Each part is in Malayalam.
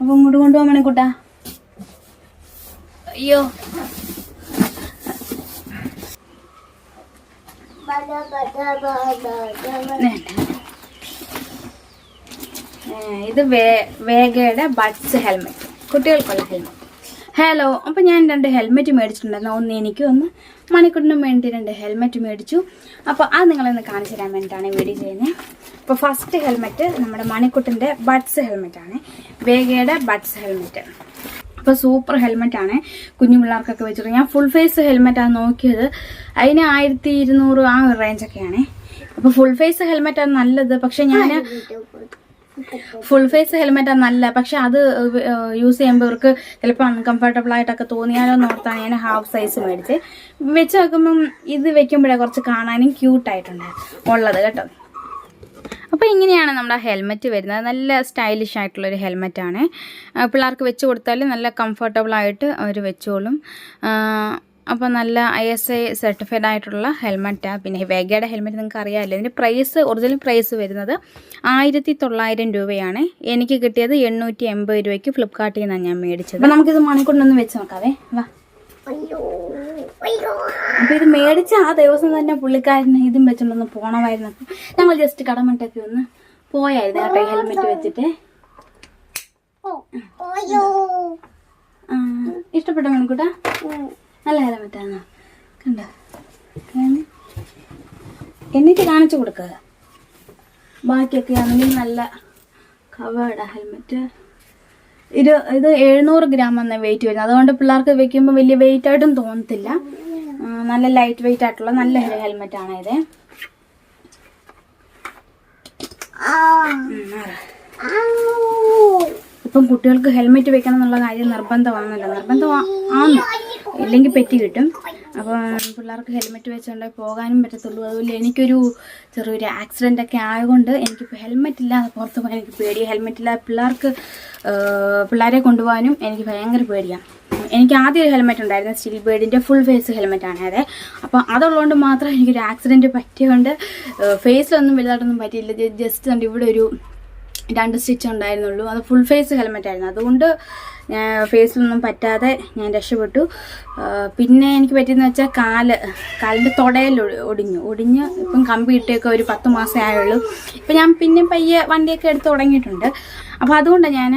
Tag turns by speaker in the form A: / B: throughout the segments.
A: അപ്പൊ ഇങ്ങോട്ട് കൊണ്ടുപോകാൻ മണിക്കൂട്ടാ അയ്യോ. ഇത് വേഗയുടെ ബഡ്സ് ഹെൽമെറ്റ് കുട്ടികൾക്കുള്ള ഹെൽമെറ്റ് ഹലോ അപ്പം ഞാൻ രണ്ട് ഹെൽമെറ്റ് മേടിച്ചിട്ടുണ്ടായിരുന്നു. ഒന്ന് എനിക്കും ഒന്ന് മണിക്കൂറിനും വേണ്ടി രണ്ട് ഹെൽമെറ്റ് മേടിച്ചു. അപ്പോൾ അത് നിങ്ങളൊന്ന് കാണിച്ചു തരാൻ വേണ്ടിയിട്ടാണ് വീഡിയോ ചെയ്യുന്നത്. അപ്പോൾ ഫസ്റ്റ് ഹെൽമെറ്റ് നമ്മുടെ മണിക്കുട്ടിന്റെ ബഡ്സ് ഹെൽമെറ്റാണ് വേഗയുടെ ബഡ്സ് ഹെൽമെറ്റ് അപ്പോൾ സൂപ്പർ ഹെൽമെറ്റ് ആണ്. കുഞ്ഞു പിള്ളേർക്കൊക്കെ വെച്ചിട്ട്. ഞാൻ ഫുൾ ഫേസ് ഹെൽമെറ്റാണ് നോക്കിയത്. അതിന് ആയിരത്തി ഇരുന്നൂറ് ആ റേഞ്ചൊക്കെയാണ് അപ്പോൾ ഫുൾ ഫേസ് ഹെൽമെറ്റാണ് നല്ലത്. പക്ഷെ ഞാൻ ഫുൾ ഫേസ് ഹെൽമെറ്റ് നല്ല. പക്ഷെ അത് യൂസ് ചെയ്യുമ്പോൾ ഇവർക്ക് ചിലപ്പോൾ അൺകംഫർട്ടബിൾ ആയിട്ടൊക്കെ തോന്നിയാലോ നോർത്താണ് ഞാൻ ഹാഫ് സൈസ് മേടിച്ച്. വെച്ച് നോക്കുമ്പം ഇത് വെക്കുമ്പോഴേ കുറച്ച് കാണാനും ക്യൂട്ടായിട്ടുണ്ട് ഉള്ളത് കേട്ടോ. അപ്പോൾ ഇങ്ങനെയാണ് നമ്മുടെ ഹെൽമെറ്റ് വരുന്നത്. നല്ല സ്റ്റൈലിഷ് ആയിട്ടുള്ളൊരു ഹെൽമെറ്റാണ് പിള്ളേർക്ക് വെച്ച് കൊടുത്താൽ നല്ല കംഫർട്ടബിളായിട്ട് അവർ വെച്ചോളും. അപ്പോൾ നല്ല ഐ എസ് ഐ സർട്ടിഫൈഡ് ആയിട്ടുള്ള ഹെൽമെറ്റാണ് പിന്നെ വേഗയുടെ ഹെൽമെറ്റ് നിങ്ങൾക്ക് അറിയാമല്ലോ. ഇതിന്റെ പ്രൈസ് ഒറിജിനൽ പ്രൈസ് വരുന്നത് ആയിരത്തി തൊള്ളായിരം രൂപയാണ്. എനിക്ക് കിട്ടിയത് എണ്ണൂറ്റി എൺപത് രൂപയ്ക്ക് ഫ്ലിപ്കാർട്ടിൽ നിന്നാണ് ഞാൻ മേടിച്ചത്. അപ്പോൾ നമുക്കിത് മണിക്കൊണ്ടൊന്ന് വെച്ച് നോക്കാവേ. വാ. അപ്പൊ ഇത് മേടിച്ച ആ ദിവസം തന്നെ പുള്ളിക്കാരന് ഇതും വെച്ചോണ്ടൊന്ന് പോണമായിരുന്നു. അപ്പൊ ഞങ്ങൾ ജസ്റ്റ് കടമട്ടൊക്കെ ഒന്ന് പോയായിരുന്നു കേട്ടോ ഹെൽമെറ്റ് വെച്ചിട്ട്. ഇഷ്ടപ്പെട്ട മണിക്കൂട്ട നല്ല ഹെൽമെറ്റാണോ. കണ്ടോ? എന്നിട്ട് കാണിച്ചു കൊടുക്കുക. ബാക്കിയൊക്കെ ആണെങ്കിൽ നല്ല കവേർഡാ ഹെൽമെറ്റ്. ഇത് ഇത് എഴുന്നൂറ് ഗ്രാം എന്ന വെയിറ്റ് വരുന്നത്. അതുകൊണ്ട് പിള്ളേർക്ക് വെക്കുമ്പോൾ വലിയ വെയിറ്റ് ആയിട്ടും തോന്നത്തില്ല. നല്ല ലൈറ്റ് വെയിറ്റ് ആയിട്ടുള്ള നല്ല ഹെൽമെറ്റ് ആണ് ഇത്. ഇപ്പം കുട്ടികൾക്ക് ഹെൽമെറ്റ് വെക്കണം എന്നുള്ള കാര്യം നിർബന്ധമാണല്ലോ. നിർബന്ധം ആണ് ഇല്ലെങ്കിൽ പെറ്റി കിട്ടും. അപ്പോൾ പിള്ളേർക്ക് ഹെൽമെറ്റ് വെച്ചുകൊണ്ട് പോകാനും പറ്റത്തുള്ളൂ. അതുപോലെ എനിക്കൊരു ചെറിയൊരു ആക്സിഡന്റ് ഒക്കെ ആയതുകൊണ്ട് എനിക്കിപ്പോൾ ഹെൽമെറ്റ് ഇല്ലാതെ പുറത്ത് പോകാൻ എനിക്ക് പേടിയാണ് ഹെൽമെറ്റ് ഇല്ലാതെ പിള്ളേർക്ക് പിള്ളേരെ കൊണ്ടുപോകാനും എനിക്ക് ഭയങ്കര പേടിയാണ് എനിക്ക് ആദ്യം ഒരു ഹെൽമെറ്റ് ഉണ്ടായിരുന്നു. സ്റ്റീൽ ബേഡിന്റെ ഫുൾ ഫേസ് ഹെൽമെറ്റാണ് അതെ. അപ്പോൾ അതുള്ളതുകൊണ്ട് മാത്രം എനിക്കൊരു ആക്സിഡന്റ് പറ്റിയതുകൊണ്ട് ഫേസിലൊന്നും വലുതായിട്ടൊന്നും പറ്റിയില്ല. ജസ്റ്റ് ഇവിടെ ഒരു രണ്ട് സ്റ്റിച്ച് ഉണ്ടായിരുന്നുള്ളൂ. അത് ഫുൾ ഫേസ് ഹെൽമെറ്റ് ആയിരുന്നു. അതുകൊണ്ട് ഫേസിലൊന്നും പറ്റാതെ ഞാൻ രക്ഷപ്പെട്ടു. പിന്നെ എനിക്ക് പറ്റിയെന്ന് വെച്ചാൽ കാൽ കാലിന്റെ തുടയിൽ ഒടിഞ്ഞു. ഒടിഞ്ഞ് ഇപ്പം കമ്പി ഇട്ടൊക്കെ ഒരു പത്ത് മാസമേ ആയുള്ളൂ. ഇപ്പം ഞാൻ പിന്നെ പയ്യെ വണ്ടിയൊക്കെ എടുത്ത് തുടങ്ങിയിട്ടുണ്ട്. അപ്പോൾ അതുകൊണ്ടാണ് ഞാൻ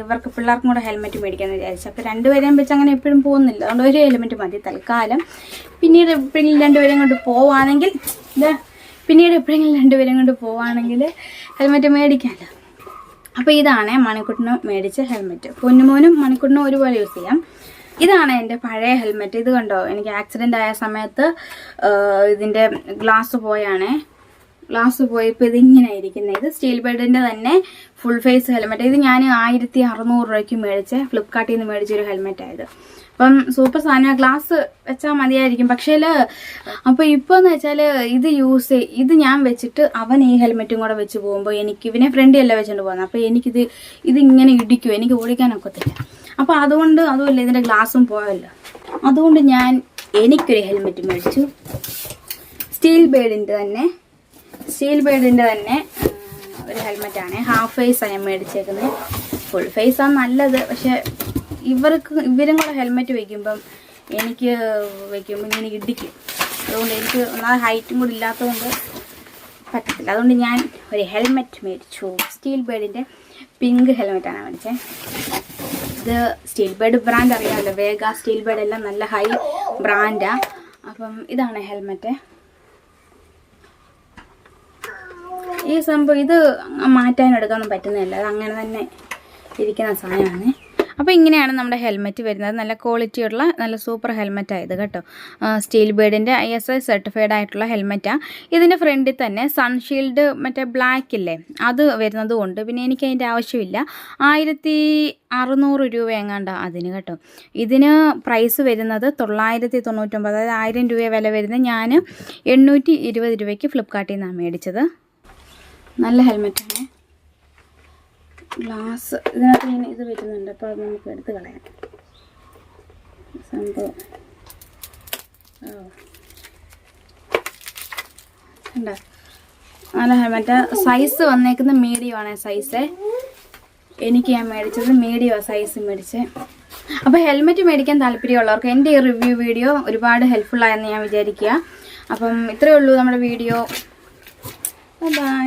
A: ഇവർക്ക് പിള്ളേർക്കും കൂടെ ഹെൽമെറ്റ് മേടിക്കാൻ വിചാരിച്ചു. അപ്പോൾ രണ്ടുപേരെയും വെച്ച് അങ്ങനെ എപ്പോഴും പോകുന്നില്ല. അതുകൊണ്ട് ഒരു ഹെൽമെറ്റ് മതി തൽക്കാലം. പിന്നീട് എപ്പോഴെങ്കിലും രണ്ടുപേരെയും കൊണ്ട് പോവാണെങ്കിൽ ഇത് പിന്നീട് എപ്പോഴെങ്കിലും രണ്ടുപേരെയും കൊണ്ട് പോവാണെങ്കിൽ ഹെൽമെറ്റ് മേടിക്കാമല്ലോ അപ്പോൾ ഇതാണ് മണിക്കുട്ടിന് മേടിച്ച ഹെൽമെറ്റ് പൊന്നുമോനും മണിക്കുട്ടിനും ഒരുപോലെ യൂസ് ചെയ്യാം. ഇതാണ് എന്റെ പഴയ ഹെൽമെറ്റ് ഇത് കണ്ടോ? എനിക്ക് ആക്സിഡന്റ് ആയ സമയത്ത് ഇതിന്റെ ഗ്ലാസ് പോയാണേ. ഗ്ലാസ് പോയപ്പോൾ ഇതിങ്ങനെ ഇരിക്കുന്നത് ഇത് സ്റ്റീൽ ബെഡിന്റെ തന്നെ ഫുൾ ഫേസ് ഹെൽമെറ്റ് ഇത് ഞാൻ ആയിരത്തി അറുന്നൂറ് രൂപയ്ക്ക് മേടിച്ച ഫ്ലിപ്കാർട്ടിൽ നിന്ന് മേടിച്ചൊരു ഹെൽമെറ്റായത് അപ്പം സൂപ്പർ സാധനം ഗ്ലാസ് വെച്ചാൽ മതിയായിരിക്കും. പക്ഷേ അപ്പോൾ ഇപ്പോൾ എന്ന് വെച്ചാൽ ഇത് യൂസ് ഇത് ഞാൻ വെച്ചിട്ട് അവൻ ഈ ഹെൽമെറ്റും കൂടെ വെച്ച് പോകുമ്പോൾ എനിക്ക് ഇവനെ ഫ്രണ്ടി അല്ല വെച്ചുകൊണ്ട് പോകുന്നത് അപ്പോൾ എനിക്കിത് ഇത് ഇങ്ങനെ ഇടിക്കും. എനിക്ക് ഓടിക്കാനൊക്കത്തില്ല അപ്പോൾ അതുകൊണ്ട് അതുമല്ല ഇതിന്റെ ഗ്ലാസും പോയല്ലോ. അതുകൊണ്ട് ഞാൻ എനിക്കൊരു ഹെൽമെറ്റ് മേടിച്ചു. സ്റ്റീൽ ബേഡിന്റെ തന്നെ. സ്റ്റീൽ ബേഡിന്റെ തന്നെ ഒരു ഒരു ഹെൽമെറ്റാണ്. ഹാഫ് ഫേസ് ആണ് ഞാൻ മേടിച്ചേക്കുന്നത് ഫുൾ ഫേസ് ആണ് നല്ലത്. പക്ഷെ ഇവർക്ക് ഇവരും കൂടെ ഹെൽമെറ്റ് വയ്ക്കുമ്പം എനിക്ക് വയ്ക്കുമ്പോൾ ഇങ്ങനെ ഇടിക്കും. അതുകൊണ്ട് എനിക്ക് ഒന്നാമത് ഹൈറ്റും കൂടി ഇല്ലാത്തതുകൊണ്ട് പറ്റത്തില്ല. അതുകൊണ്ട് ഞാൻ ഒരു ഹെൽമെറ്റ് മേടിച്ചു. സ്റ്റീൽ ബേഡിന്റെ പിങ്ക് ഹെൽമെറ്റാണ് മേടിച്ചത് ഇത് സ്റ്റീൽ ബേഡ് ബ്രാൻഡ് അറിയാമല്ലോ വേഗ സ്റ്റീൽ ബേഡ് എല്ലാം നല്ല ഹൈ ബ്രാൻഡാണ് അപ്പം ഇതാണ് ഹെൽമെറ്റ് ഈ സംഭവം ഇത് മാറ്റാൻ എടുക്കാനൊന്നും പറ്റുന്നതല്ല. അത് അങ്ങനെ തന്നെ ഇരിക്കുന്ന സാധനമാണ്. അപ്പോൾ ഇങ്ങനെയാണ് നമ്മുടെ ഹെൽമെറ്റ് വരുന്നത്. നല്ല ക്വാളിറ്റിയുള്ള നല്ല സൂപ്പർ ഹെൽമെറ്റായത് കേട്ടോ. സ്റ്റീൽ ബേഡിന്റെ ഐ എസ് ഐ സർട്ടിഫൈഡ് ആയിട്ടുള്ള ഹെൽമെറ്റാണ് ഇതിന്റെ ഫ്രണ്ടിൽ തന്നെ സൺഷീൽഡ് മറ്റേ ബ്ലാക്ക് ഇല്ലേ അത് വരുന്നത് കൊണ്ട് പിന്നെ എനിക്ക് അതിന്റെ ആവശ്യമില്ല. ആയിരത്തി അറുന്നൂറ് രൂപ എങ്ങാണ്ടാണ് അതിന് കേട്ടോ. ഇതിന് പ്രൈസ് വരുന്നത് തൊള്ളായിരത്തി തൊണ്ണൂറ്റൊമ്പത് അതായത് ആയിരം രൂപ വില വരുന്നത് ഞാൻ എണ്ണൂറ്റി ഇരുപത് രൂപയ്ക്ക് ഫ്ലിപ്കാർട്ടിൽ നിന്നാണ് മേടിച്ചത്. നല്ല ഹെൽമെറ്റാണ് ഗ്ലാസ് ഇതിനകത്ത് ഇങ്ങനെ ഇത് വരുന്നുണ്ട് അപ്പോൾ അത് നമുക്ക് എടുത്ത് കളയാം. സംഭവം. നല്ല മറ്റേ സൈസ് വന്നേക്കുന്ന മീഡിയം ആണ് സൈസ് എനിക്ക് ഞാൻ മേടിച്ചത് മീഡിയം സൈസ് മേടിച്ച്. അപ്പോൾ ഹെൽമെറ്റ് മേടിക്കാൻ താല്പര്യമുള്ളവർക്ക് എന്റെ ഈ റിവ്യൂ വീഡിയോ ഒരുപാട് ഹെൽപ്ഫുൾ ആയെന്ന് ഞാൻ വിചാരിക്കുക. അപ്പം ഇത്രയേ ഉള്ളൂ നമ്മുടെ വീഡിയോ ബൈ